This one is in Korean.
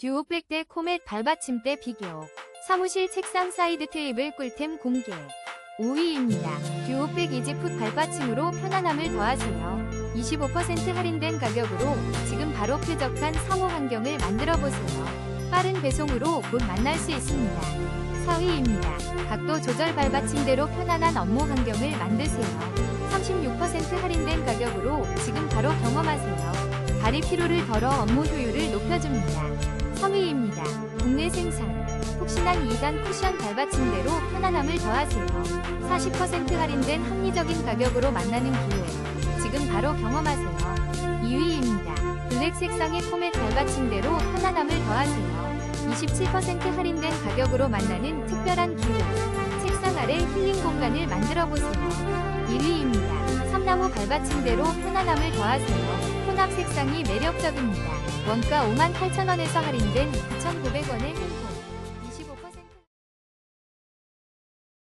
듀오 백대 코멧 발받침대 비교. 사무실 책상 사이드 테이블 꿀템 공개. 5위입니다. 듀오 백 이지풋 발받침으로 편안함을 더하세요. 25% 할인된 가격으로 지금 바로 쾌적한 사무 환경을 만들어 보세요. 빠른 배송으로 곧 만날 수 있습니다. 4위입니다. 각도 조절 발받침대로 편안한 업무 환경을 만드세요. 36% 할인된 가격으로 지금 바로 경험하세요. 다리 피로를 덜어 업무 효율을 높여줍니다. 3위입니다. 국내 생산. 푹신한 2단 쿠션 발받침대로 편안함을 더하세요. 40% 할인된 합리적인 가격으로 만나는 기회. 지금 바로 경험하세요. 2위입니다. 블랙 색상의 코멧 발받침대로 편안함을 더하세요. 27% 할인된 가격으로 만나는 특별한 기회. 책상 아래 힐링 공간을 만들어 보세요. 1위입니다. 삼나무 발받침대로 편안함을 더하세요. 혼합 색상이 매력적입니다. 원가 58,000원에서 할인된 9,900원의 횡포.